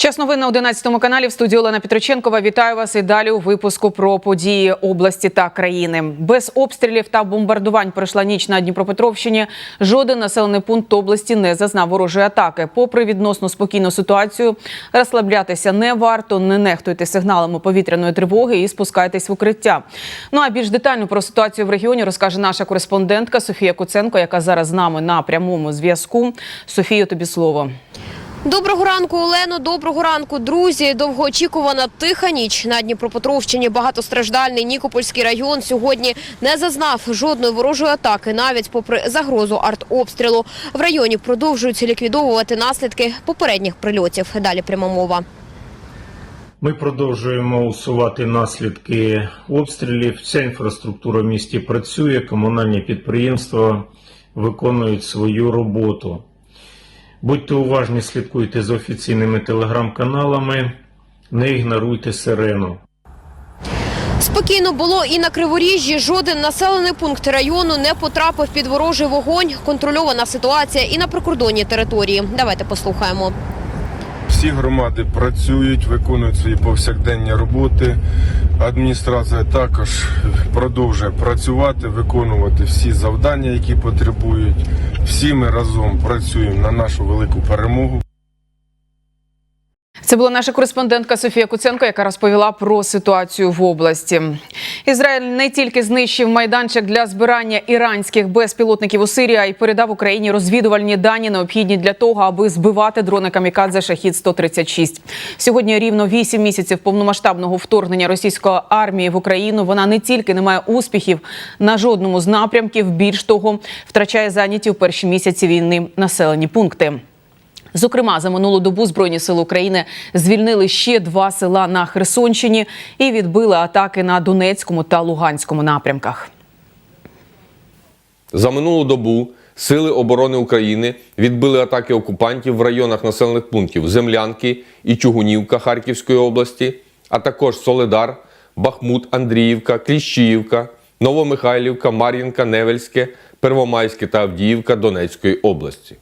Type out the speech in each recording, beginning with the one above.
Час новин на 11 каналі в студії Олена Петриченкова. Вітаю вас і далі у випуску про події області та країни. Без обстрілів та бомбардувань пройшла ніч на Дніпропетровщині. Жоден населений пункт області не зазнав ворожої атаки. Попри відносно спокійну ситуацію, розслаблятися не варто. Не нехтуйте сигналами повітряної тривоги і спускайтесь в укриття. Ну а більш детально про ситуацію в регіоні розкаже наша кореспондентка Софія Куценко, яка зараз з нами на прямому зв'язку. Софія, тобі слово. Доброго ранку, Олено. Доброго ранку, друзі. Довгоочікувана тиха ніч на Дніпропетровщині. Багатостраждальний Нікопольський район сьогодні не зазнав жодної ворожої атаки, навіть попри загрозу артобстрілу. В районі продовжують ліквідовувати наслідки попередніх прильотів. Далі пряма мова. Ми продовжуємо усувати наслідки обстрілів. Вся інфраструктура в місті працює, комунальні підприємства виконують свою роботу. Будьте уважні, слідкуйте за офіційними телеграм-каналами, не ігноруйте сирену. Спокійно було і на Криворіжжі. Жоден населений пункт району не потрапив під ворожий вогонь. Контрольована ситуація і на прикордонній території. Давайте послухаємо. Всі громади працюють, виконують свої повсякденні роботи. Адміністрація також продовжує працювати, виконувати всі завдання, які потребують. Всі ми разом працюємо на нашу велику перемогу. Це була наша кореспондентка Софія Куценко, яка розповіла про ситуацію в області. Ізраїль не тільки знищив майданчик для збирання іранських безпілотників у Сирії, а й передав Україні розвідувальні дані, необхідні для того, аби збивати дрони камікадзе шахід 136 Сьогодні рівно 8 місяців повномасштабного вторгнення російської армії в Україну. Вона не тільки не має успіхів на жодному з напрямків, більш того, втрачає зайняті у перші місяці війни населені пункти. Зокрема, за минулу добу Збройні сили України звільнили ще два села на Херсонщині і відбили атаки на Донецькому та Луганському напрямках. За минулу добу Сили оборони України відбили атаки окупантів в районах населених пунктів Землянки і Чугунівка Харківської області, а також Соледар, Бахмут, Андріївка, Кліщіївка, Новомихайлівка, Мар'їнка, Невельське, Первомайське та Авдіївка Донецької області.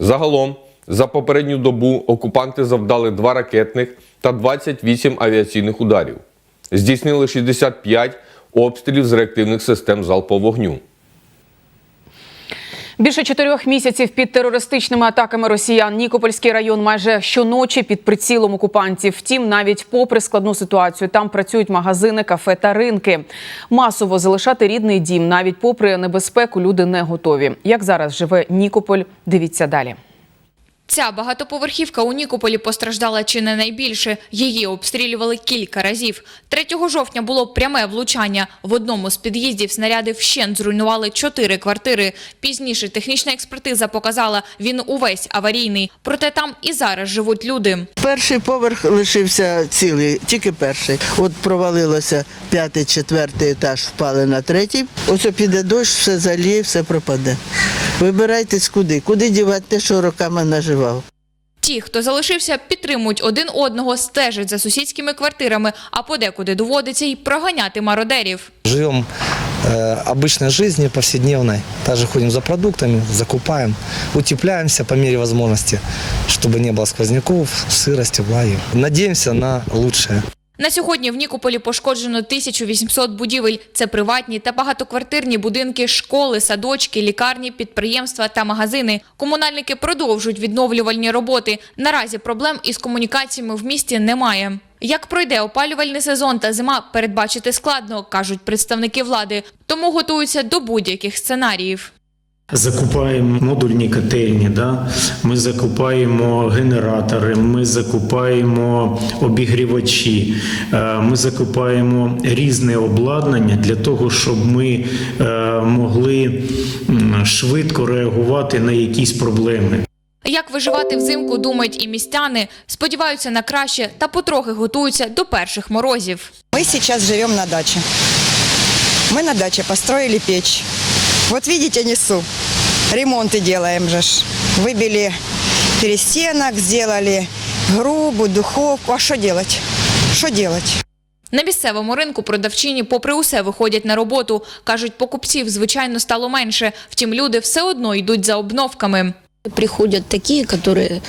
Загалом, за попередню добу окупанти завдали два ракетних та 28 авіаційних ударів. Здійснили 65 обстрілів з реактивних систем залпового вогню. Більше чотирьох місяців під терористичними атаками росіян Нікопольський район майже щоночі під прицілом окупантів. Втім, навіть попри складну ситуацію, там працюють магазини, кафе та ринки. Масово залишати рідний дім, навіть попри небезпеку, люди не готові. Як зараз живе Нікополь? Дивіться далі. Ця багатоповерхівка у Нікополі постраждала чи не найбільше. Її обстрілювали кілька разів. 3 жовтня було пряме влучання. В одному з під'їздів снаряди вщент зруйнували чотири квартири. Пізніше технічна експертиза показала, він увесь аварійний. Проте там і зараз живуть люди. Перший поверх лишився цілий, тільки перший. От провалилося п'ятий, четвертий етаж, впали на третій. Ось піде дощ, все заліє, все пропаде. Вибирайтесь куди, куди дівати те, що роками наживав. Ті, хто залишився, підтримують один одного, стежать за сусідськими квартирами, а подекуди доводиться й проганяти мародерів. Живем э, обычной жизнью повседневной. Также ходим за продуктами, закупаем, утепляемся по мере возможности, чтобы не было сквозняков, сырости, влаги. Надеемся на лучшее. На сьогодні в Нікополі пошкоджено 1800 будівель. Це приватні та багатоквартирні будинки, школи, садочки, лікарні, підприємства та магазини. Комунальники продовжують відновлювальні роботи. Наразі проблем із комунікаціями в місті немає. Як пройде опалювальний сезон та зима, передбачити складно, кажуть представники влади, тому готуються до будь-яких сценаріїв. Закупаємо модульні котельні, да? ми закупаємо генератори, ми закупаємо обігрівачі, е, ми закупаємо різне обладнання для того, щоб ми е, могли швидко реагувати на якісь проблеми. Як виживати взимку, думають і містяни, сподіваються на краще та потрохи готуються до перших морозів. Мы сейчас живем на даче. Мы на даче построили печь. Вот видите, несу. Ремонты делаем же. ж. Выбили перестенок, сделали грубу, духовку. А что делать? Что делать? На місцевому ринку продавчині, попри усе, виходять на роботу. Кажуть, покупців, звичайно, стало менше. Втім, люди все одно йдуть за обновками. Приходят такие, которые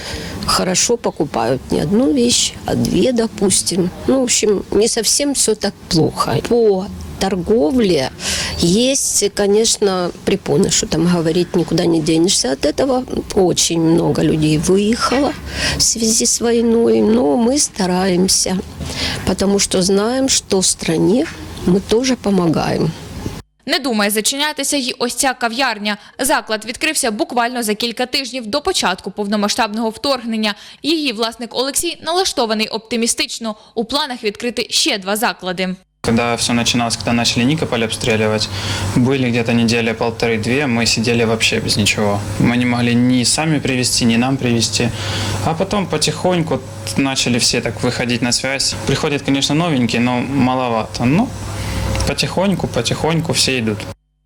хорошо покупают не одну вещь, а две, допустим. Ну, в общем, не совсем все так плохо. По торговле есть, конечно, препоны, что там говорить никуда не денешься от этого. Очень много людей выехало в связи с войной, но мы стараемся, потому что знаем, что в стране мы тоже помогаем. Не думає зачинятися й ось ця кав'ярня. Заклад відкрився буквально за кілька тижнів до початку повномасштабного вторгнення. Її власник Олексій налаштований оптимістично. У планах відкрити ще два заклади. Когда все начиналось, когда начали Никополь обстреливать, были где-то недели полторы-две, мы сидели вообще без ничего. Мы не могли ни сами привезти, ни нам привезти. А потом потихоньку начали все так выходить на связь. Приходят, конечно, новенькие, но маловато. Ну, потихоньку, потихоньку все идут.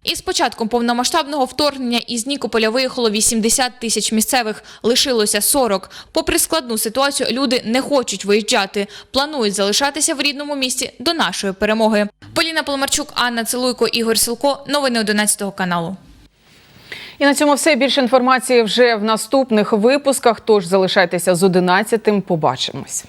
Із початком повномасштабного вторгнення із Нікополя виїхало 80 тисяч місцевих, лишилося 40. Попри складну ситуацію, люди не хочуть виїжджати. Планують залишатися в рідному місті до нашої перемоги. Поліна Поломарчук, Анна Целуйко, Ігор Силко. Новини 11 каналу. І на цьому все. Більше інформації вже в наступних випусках. Тож залишайтеся з 11-тим. Побачимось.